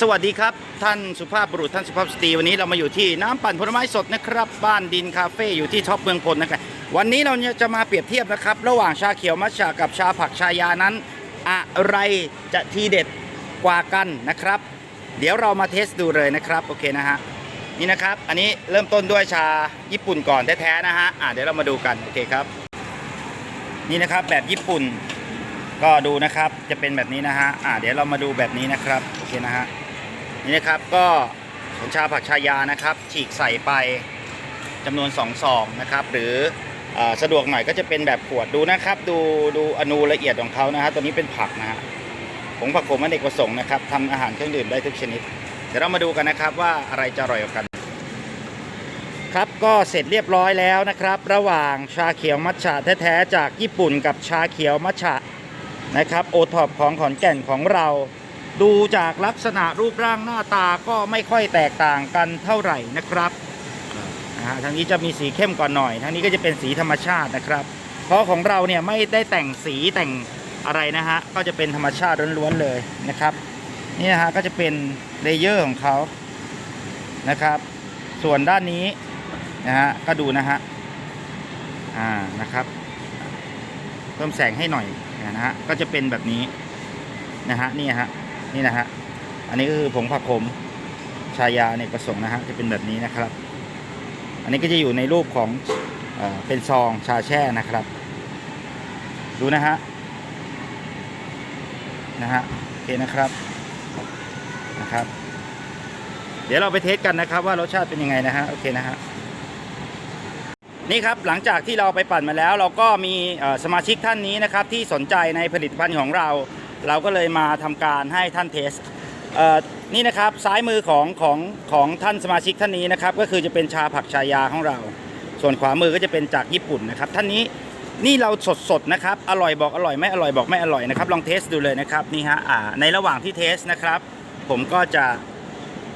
สวัสดีครับ ท่านสุภาพบุรุษท่านสุภาพสตรีวันนี้เรามาอยู่ที่น้ำปั่นผลไม้สดนะครับ บ้านดินคาเฟ่อยู่ที่ท็อปเมืองพลนะครับวันนี้เราจะมาเปรียบเทียบนะครับ ระหว่างชาเขียวมัทฉะกับชาผักชายานั้น อะไรจะทีเด็ดกว่ากันนะครับ เดี๋ยวเรามาเทสดูเลยนะครับโอเคนะฮะนี่นะครับ อันนี้เริ่มต้นด้วยชาญี่ปุ่นก่อนแท้ๆนะฮะอะเดี๋ยวเรามาดูกันโอเคครับ นี่นะครับแบบญี่ปุ่น ก็ดูนะครับจะเป็นแบบนี้นะฮะอ่าเดี๋ยวเรามาดูแบบนี้นะครับโอเคนะฮะนี่นะครับก็ของชาผักชายานะครับ ฉีกใส่ไปจำนวน2ซองนะครับ หรือเออสะดวกหน่อยก็จะเป็นแบบขวดดูนะครับ ดูดูอนูละเอียดของเขานะฮะตัวนี้เป็นผักนะฮะผงผักโขมอเนกประสงค์นะครับทำอาหารเครื่องดื่มได้ทุกชนิด เดี๋ยวเรามาดูกันนะครับว่าอะไรจะอร่อยกว่ากัน ครับก็เสร็จเรียบร้อยแล้วนะครับ ระหว่างชาเขียวมัทฉะแท้ๆจากญี่ปุ่นกับชาเขียวมัทฉะ นะครับโอท็อปของขอนแก่นของเรา ดูจากลักษณะรูปร่างหน้าตาก็ไม่ค่อยแตกต่างกันเท่าไหร่นะครับทางนี้จะมีสีเข้มกว่าหน่อย ทางนี้ก็จะเป็นสีธรรมชาตินะครับ เพราะของเราเนี่ยไม่ได้แต่งสีแต่งอะไรนะฮะ ก็จะเป็นธรรมชาติล้วนๆเลยนะครับ นี่นะฮะก็จะเป็นเลเยอร์ของเขานะครับ ส่วนด้านนี้นะฮะก็ดูนะฮะ อ่านะครับ เพิ่มแสงให้หน่อยนะฮะก็จะเป็นแบบนี้นะฮะนี่ฮะนี่นะฮะอันนี้ก็คือผงผักขมชายาเนี่ยประสงค์นะฮะจะเป็นแบบนี้นะครับ อันนี้ก็จะอยู่ในรูปของเอเป็นซองชาแช่นะครับ ดูนะฮะนะฮะโอเคนะครับนะครับ เดี๋ยวเราไปเทสกันนะครับว่ารสชาติเป็นยังไงนะฮะโอเคนะฮะ นี่ครับหลังจากที่เราไปปั่นมาแล้ว เราก็มีสมาชิกท่านนี้นะครับที่สนใจในผลิตภัณฑ์ของเรา เราก็เลยมาทำการให้ท่านเทสเออนี่นะครับซ้ายมือของของของท่านสมาชิกท่านนี้นะครับก็คือจะเป็นชาผักชายาของเรา ส่วนขวามือก็จะเป็นจากญี่ปุ่นนะครับท่านนี้นี่เราสดสดนะครับอร่อยบอกอร่อยไม่อร่อยบอกไม่อร่อยนะครับลองเทสดูเลยนะครับนี่ฮะในระหว่างที่เทสนะครับ ผมก็จะ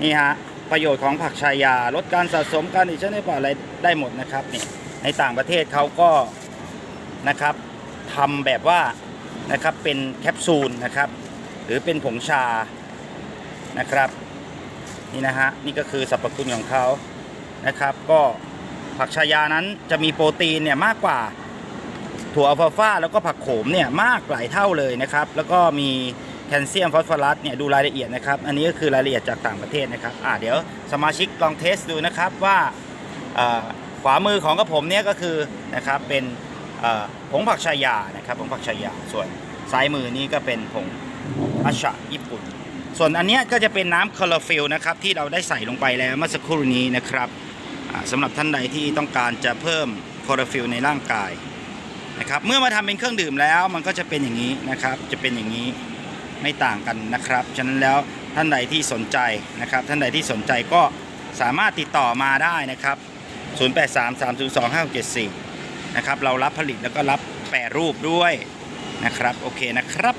นี่ฮะประโยชน์ของผักชายาลดการสะสมการติดเชื้อในปอดอะไรได้หมดนะครับนี่ ในต่างประเทศเขาก็นะครับทำแบบว่านะครับเป็นแคปซูลนะครับ หรือเป็นผงชานะครับนี่นะฮะนี่ก็คือสรรพคุณของเขานะครับ ก็ผักชายานั้นจะมีโปรตีนเนี่ยมากกว่าถั่วอัลฟาฟาแล้วก็ผักโขมเนี่ยมากหลายเท่าเลยนะครับ แล้วก็มีแคลเซียมฟอสฟอรัสเนี่ยดูรายละเอียดนะครับ อันนี้ก็คือรายละเอียดจากต่างประเทศนะครับอ่าเดี๋ยวสมาชิกลองเทสดูนะครับว่าอ่า ขวามือของกระผมเนี่ยก็คือนะครับเป็นผงผักชายานะครับผงผักชายา ส่วนซ้ายมือนี้ก็เป็นผงมัชชะญี่ปุ่น ส่วนอันนี้ก็จะเป็นน้ำคลอโรฟิลนะครับที่เราได้ใส่ลงไปแล้วเมื่อสักครู่นี้นะครับอ่าสำหรับท่านใดที่ต้องการจะเพิ่มคลอโรฟิลในร่างกายนะครับเมื่อมาทำเป็นเครื่องดื่มแล้วมันก็จะเป็นอย่างนี้นะครับ จะเป็นอย่างนี้ไม่ต่างกันนะครับ ฉะนั้นแล้วท่านใดที่สนใจนะครับ ท่านใดที่สนใจก็สามารถติดต่อมาได้นะครับ 0833025674 นะครับ เรารับผลิตแล้วก็รับแปรรูปด้วยนะครับ โอเคนะครับ